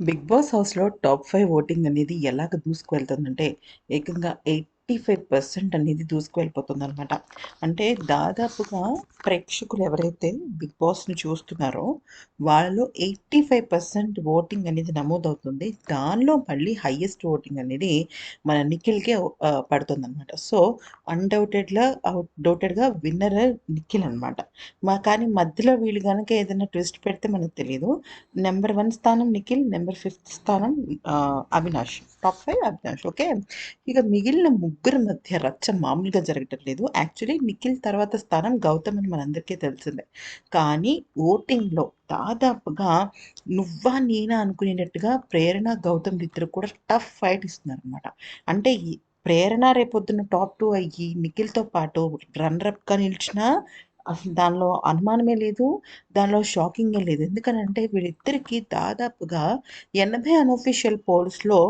Big Boss హౌస్‌లో top five voting అనేది ఎలాగ దూసుకువెళ్తుందంటే, ఏకంగా ఎయిట్ 85% అనేది దూసుకువెళ్ళిపోతుందనమాట. అంటే దాదాపుగా ప్రేక్షకులు ఎవరైతే బిగ్ బాస్‌ని చూస్తున్నారో, వాళ్ళలో 85% ఓటింగ్ అనేది నమోదవుతుంది. దానిలో మళ్ళీ హైయెస్ట్ ఓటింగ్ అనేది మన నిఖిల్‌కే పడుతుందన్నమాట సో, అన్‌డౌటెడ్‌లా అవుట్ డౌటెడ్‌గా విన్నర్ నిఖిల్ అనమాట. మా కానీ మధ్యలో వీళ్ళు కనుక ఏదైనా ట్విస్ట్ పెడితే మనకు తెలియదు నెంబర్ వన్ స్థానం నిఖిల్, నెంబర్ ఫిఫ్త్ స్థానం Avinash. Top five Avinash. Okay. ఇక మిగిలిన ముగ్గురి మధ్య రచ్చ మామూలుగా జరగటం లేదు. యాక్చువల్లీ నిఖిల్ తర్వాత స్థానం గౌతమ్ అని మనందరికీ తెలిసిందే. కానీ ఓటింగ్‌లో దాదాపుగా నువ్వా నేనా అనుకునేటట్టుగా ప్రేరణ, గౌతమ్ ఇద్దరు కూడా టఫ్ ఫైట్ ఇస్తున్నారనమాట. అంటే ప్రేరణ రేపొద్దున టాప్ టూ అయ్యి నిఖిల్‌తో పాటు రన్నర్ అప్‌గా నిలిచినా అసలు దానిలో అనుమానమే లేదు. దానిలో షాకింగే లేదు. ఎందుకనంటే వీళ్ళిద్దరికీ దాదాపుగా 80 అన్‌అఫీషియల్ పోల్స్‌లో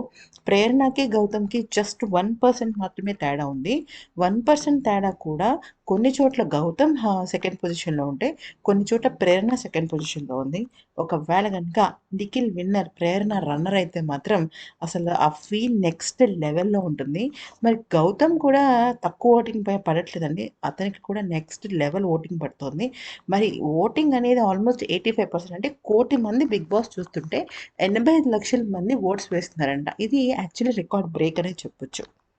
ప్రేరణకి, గౌతమ్‌కి జస్ట్ వన్ పర్సెంట్ మాత్రమే తేడా ఉంది. వన్ పర్సెంట్ తేడా కూడా కొన్ని చోట్ల గౌతమ్ సెకండ్ పొజిషన్‌లో ఉంటే, కొన్ని చోట్ల ప్రేరణ సెకండ్ పొజిషన్‌లో ఉంది. ఒకవేళ కనుక నిఖిల్ విన్నర్, ప్రేరణ రన్నర్ అయితే మాత్రం అసలు ఆ ఫీల్ నెక్స్ట్ లెవెల్‌లో ఉంటుంది. మరి గౌతమ్ కూడా తక్కువ ఓటింగ్ పై పడట్లేదండి. అతనికి కూడా నెక్స్ట్ లెవెల్ ఓటింగ్ పడుతోంది. మరి ఓటింగ్ అనేది ఆల్మోస్ట్ 85% అంటే కోటి మంది బిగ్ బాస్ చూస్తుంటే ఎనభై ఐదు లక్షల మంది ఓట్స్ వేస్తున్నారంట. ఇది యాక్చువల్లీ రికార్డ్ బ్రేక్ అనే చెప్పొచ్చు.